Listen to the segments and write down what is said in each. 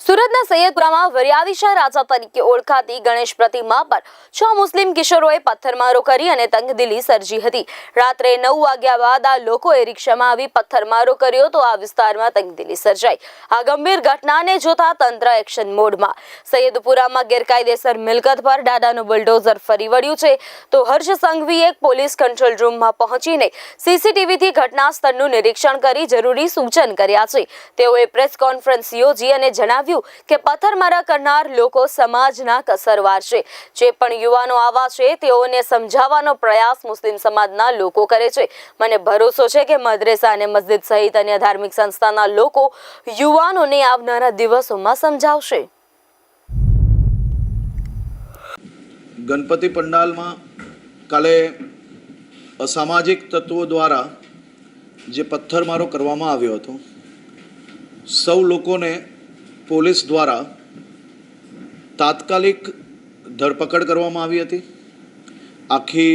સુરતના સૈયદપુરામાં વરિયાવીશા રાજા તરીકે ઓળખાતી ગણેશ પ્રતિમા પર છ મુસ્લિમ કિશોરોએ પથ્થરમારો કરી અને તંગદિલી સર્જી હતી. રાત્રે નવ વાગ્યા બાદ આ લોકોએ રિક્ષામાં આવી પથ્થરમારો કર્યો તો આ વિસ્તારમાં તંગદિલી સર્જાઈ. આ ગંભીર ઘટનાને જોતા તંત્ર એક્શન મોડમાં. સૈયદપુરામાં ગેરકાયદેસર મિલકત પર ડાડાનું બુલડોઝર ફરી વળ્યું છે તો હર્ષ સંઘવીએ પોલીસ કંટ્રોલ રૂમમાં પહોંચીને સીસીટીવીથી ઘટના સ્થળનું નિરીક્ષણ કરી જરૂરી સૂચન કર્યા છે. તેઓએ પ્રેસ કોન્ફરન્સ યોજી અને જણાવ્યું કે પથ્થરમારા કરનાર લોકો સમાજના કસરવાર છે. જે પણ યુવાનો આવા છે, તેઓને સમજાવવાનો પ્રયાસ મુસ્લિમ સમાજના લોકો કરે છે. મને ભરોસો છે કે મદ્રેસા અને મસ્જિદ સહિત અન્ય ધાર્મિક સંસ્થાના લોકો યુવાનોને આવનારા દિવસોમાં સમજાવશે. ગણપતિ પંડાલમાં કાલે અસામાજિક તત્વો દ્વારા જે પથ્થરમારો કરવામાં આવ્યો હતો, સૌ લોકોને પોલીસ દ્વારા તાત્કાલિક ધરપકડ કરવામાં આવી હતી. આખી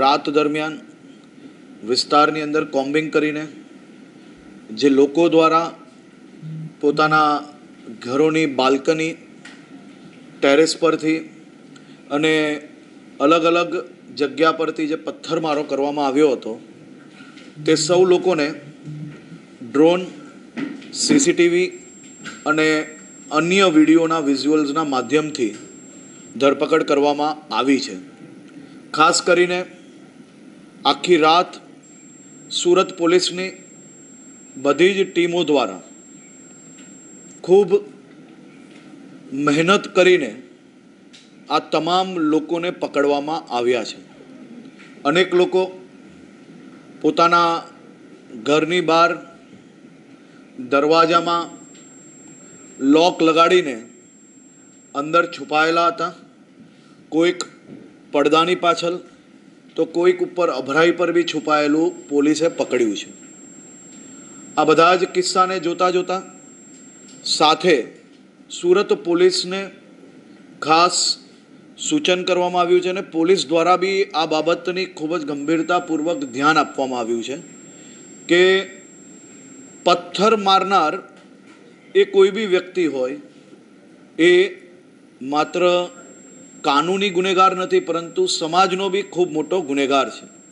રાત દરમિયાન વિસ્તારની અંદર કોમ્બિંગ કરીને જે લોકો દ્વારા પોતાના ઘરોની બાલ્કની, ટેરેસ પરથી અને અલગ અલગ જગ્યા પરથી જે પથ્થરમારો કરવામાં આવ્યો હતો, તે સૌ લોકોને ડ્રોન, સીસીટીવી અને અન્ય વિડીયોના વિઝ્યુઅલ્સના માધ્યમથી ધરપકડ કરવામાં આવી છે. ખાસ કરીને આખી રાત સુરત પોલીસની બધી જ ટીમો દ્વારા ખૂબ મહેનત કરીને આ તમામ લોકોને પકડવામાં આવ્યા છે. અનેક લોકો પોતાના ઘરની બહાર દરવાજામાં લોક લગાડીને અંદર છુપાયેલા હતા. કોઈક પડદાની પાછળ, તો કોઈક ઉપર અભરાઈ પર બી છુપાયેલું પોલીસે પકડ્યું છે. આ બધા જ કિસ્સાને જોતા જોતા સાથે સુરત પોલીસને ખાસ સૂચન કરવામાં આવ્યું છે અને પોલીસ દ્વારા બી આ બાબતની ખૂબ જ ગંભીરતાપૂર્વક ધ્યાન આપવામાં આવ્યું છે કે પથ્થર મારનાર એ કોઈ બી વ્યક્તિ હોય, એ માત્ર કાનૂની ગુનેગાર નથી, પરંતુ સમાજનો બી ખૂબ મોટો ગુનેગાર છે.